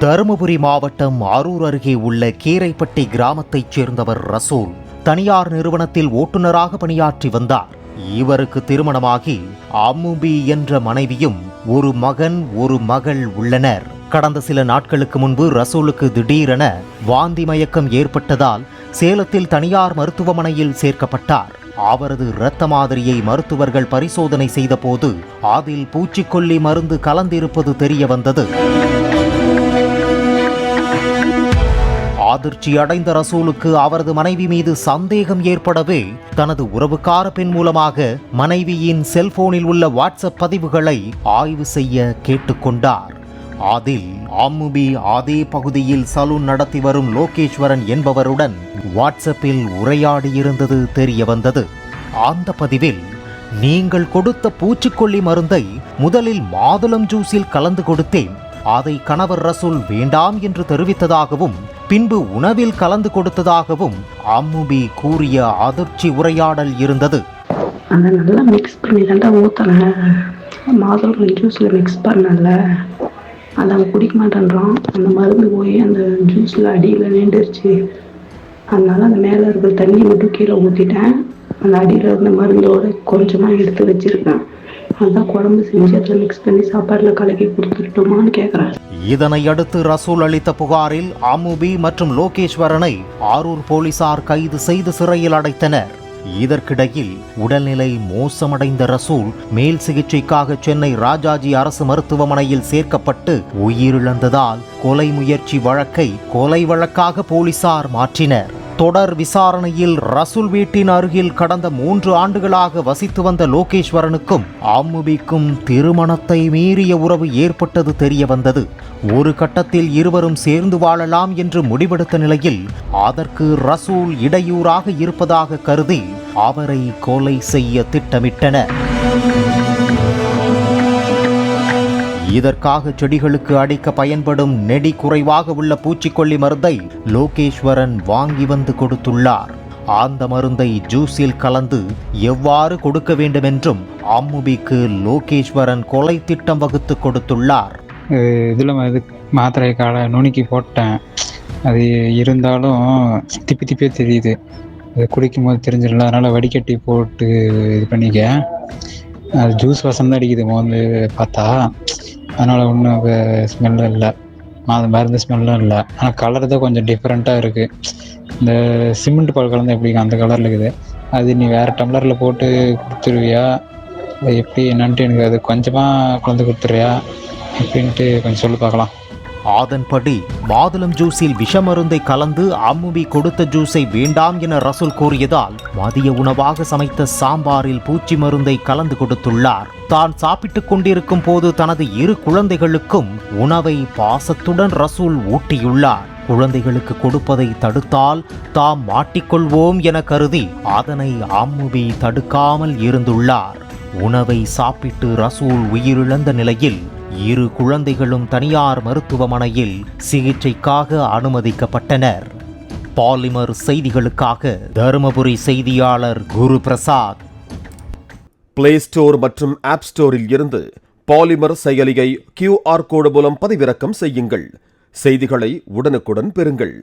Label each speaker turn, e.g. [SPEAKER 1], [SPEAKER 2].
[SPEAKER 1] தருமபுரி மாவட்டம் அரூர் அருகே உள்ள கீரைப்பட்டி கிராமத்தைச் சேர்ந்தவர் ரசூல் தனியார் நிறுவனத்தில் ஓட்டுநராக பணியாற்றி வந்தார். இவருக்கு திருமணமாகி அம்முபி என்ற மனைவியும் ஒரு மகன் ஒரு மகள் உள்ளனர். கடந்த சில நாட்களுக்கு முன்பு ரசூலுக்கு திடீரென வாந்தி மயக்கம் ஏற்பட்டதால் சேலத்தில் தனியார் மருத்துவமனையில் சேர்க்கப்பட்டார். அவரது இரத்த மாதிரியை மருத்துவர்கள் பரிசோதனை செய்தபோது அதில் பூச்சிக்கொல்லி மருந்து கலந்திருப்பது தெரிய வந்தது. அதிர்ச்சி அடைந்த ரசூலுக்கு அவரது மனைவி மீது சந்தேகம் ஏற்படவே தனது உறவுக்கார பெண் மூலமாக மனைவியின் செல்போனில் உள்ள வாட்ஸ்அப் பதிவுகளை ஆய்வு செய்ய கேட்டுக்கொண்டார். அதில் அம்முபி அதே பகுதியில் சலூன் நடத்தி வரும் லோகேஸ்வரன் என்பவருடன் வாட்ஸ்அப்பில் உரையாடியிருந்தது தெரிய வந்தது. அந்த பதிவில் நீங்கள் கொடுத்த பூச்சிக்கொல்லி மருந்தை முதலில் மாதுளம் ஜூஸில் கலந்து கொடுத்தேன். அதை கணவர் ரசூல் வேண்டாம் என்று தெரிவித்ததாகவும் பின்பு உணவில் கலந்து கொடுத்ததாகவும் அம்முபி கூறிய அதிர்ச்சி உரையாடல் இருந்தது.
[SPEAKER 2] அதை நல்லா மிக்ஸ் பண்ணி தாண்டா ஊற்றினேன் மாதுளம் ஜூஸில் மிக்ஸ் பண்ணல. அதை அவன் குடிக்க மாட்டேன்றான். அந்த மருந்து போய் அந்த ஜூஸில் அடியில் நின்றுருச்சு அதனால அந்த மேலே இருக்கிற தண்ணி மட்டும் கீழே ஊற்றிட்டேன் அந்த அடியில் இருந்த மருந்தோடு கொஞ்சமாக எடுத்து வச்சுருக்கேன். அதான் குழம்பு செஞ்சு அதில் மிக்ஸ் பண்ணி சாப்பாட்டில் கலக்கி கொடுத்துட்டோமான்னு கேட்குறேன்
[SPEAKER 1] இதனை அடுத்து ரசூல் அளித்த புகாரில் அமுபி மற்றும் லோகேஸ்வரனை ஆரூர் போலீசார் கைது செய்து சிறையில் அடைத்தனர். இதற்கிடையில் உடல்நிலை மோசமடைந்த ரசூல் மேல் சிகிச்சைக்காக சென்னை ராஜாஜி அரசு மருத்துவமனையில் சேர்க்கப்பட்டு உயிரிழந்ததால் கொலை முயற்சி வழக்கை கொலை வழக்காக போலீசார் மாற்றினர். தொடர் விசாரணையில் ரசூல் வீட்டின் அருகில் கடந்த மூன்று ஆண்டுகளாக வசித்து வந்த லோகேஸ்வரனுக்கும் அம்முபிக்கும் திருமணத்தை மீறிய உறவு ஏற்பட்டது தெரிய வந்தது. ஒரு கட்டத்தில் இருவரும் சேர்ந்து வாழலாம் என்று முடிவெடுத்த நிலையில் அதற்கு ரசூல் இடையூறாக இருப்பதாக கருதி அவரை கொலை செய்ய திட்டமிட்டனர். இதற்காக செடிகளுக்கு அடிக்க பயன்படும் நெடி குறைவாக உள்ள பூச்சிக்கொல்லி மருந்தை லோகேஸ்வரன் வாங்கி வந்து கொடுத்துள்ளார். அந்த மருந்தை ஜூஸில் கலந்து எவ்வாறு கொடுக்க வேண்டுமென்றும் அம்முபிக்கு லோகேஸ்வரன் கொலை திட்டம் வகுத்து கொடுத்துள்ளார்.
[SPEAKER 3] இதில் இது மாத்திரை காலை நுணுக்கி போட்டேன். அது இருந்தாலும் திப்பி திப்பியே தெரியுது. அது குடிக்கும்போது தெரிஞ்சிடல அதனால் வடிகட்டி போட்டு இது பண்ணிக்க. அது ஜூஸ் வாசம் தான் அடிக்குது. வந்து பார்த்தா அதனால் ஒன்றும் ஸ்மெல்லும் இல்லை. அது மருந்து ஸ்மெல்லும் இல்லை. ஆனால் கலர் தான் கொஞ்சம் டிஃப்ரெண்ட்டாக இருக்குது இந்த சிமெண்ட் பால் கலந்து எப்படி அந்த கலரில் இருக்குது. அது நீ வேறு டம்ளரில் போட்டு கொடுத்துருவியா? அது எப்படி? என்னன்ட்டு எனக்கு அது கொஞ்சமாக கலந்து கொடுத்துருவியா? அப்படின்ட்டு கொஞ்சம் சொல்லி பார்க்கலாம்.
[SPEAKER 1] அதன்படி மாதுளம் ஜூஸில் விஷமருந்தை கலந்து அம்முவி கொடுத்த ஜூஸை வேண்டாம் என ரசூல் கூறியதால் மதிய உணவாக சமைத்த சாம்பாரில் பூச்சி மருந்தை கலந்து கொடுத்துள்ளார். தான் சாப்பிட்டுக் கொண்டிருக்கும் போது தனது இரு குழந்தைகளுக்கும் உணவை பாசத்துடன் ரசூல் ஊட்டியுள்ளார். குழந்தைகளுக்கு கொடுப்பதை தடுத்தால் தாம் மாட்டிக்கொள்வோம் என கருதி அதனை அம்முவி தடுக்காமல் இருந்துள்ளார். உணவை சாப்பிட்டு ரசூல் உயிரிழந்த நிலையில் இரு குழந்தைகளும் தனியார் மருத்துவமனையில் சிகிச்சைக்காக அனுமதிக்கப்பட்டனர். பாலிமர் செய்திகளுக்காக தருமபுரி செய்தியாளர் குரு பிரசாத்
[SPEAKER 4] பிளே ஸ்டோர் மற்றும் ஆப் ஸ்டோரில் இருந்து பாலிமர் செயலியை கியூஆர் கோடு மூலம் பதிவிறக்கம் செய்யுங்கள். செய்திகளை உடனுக்குடன் பெறுங்கள்.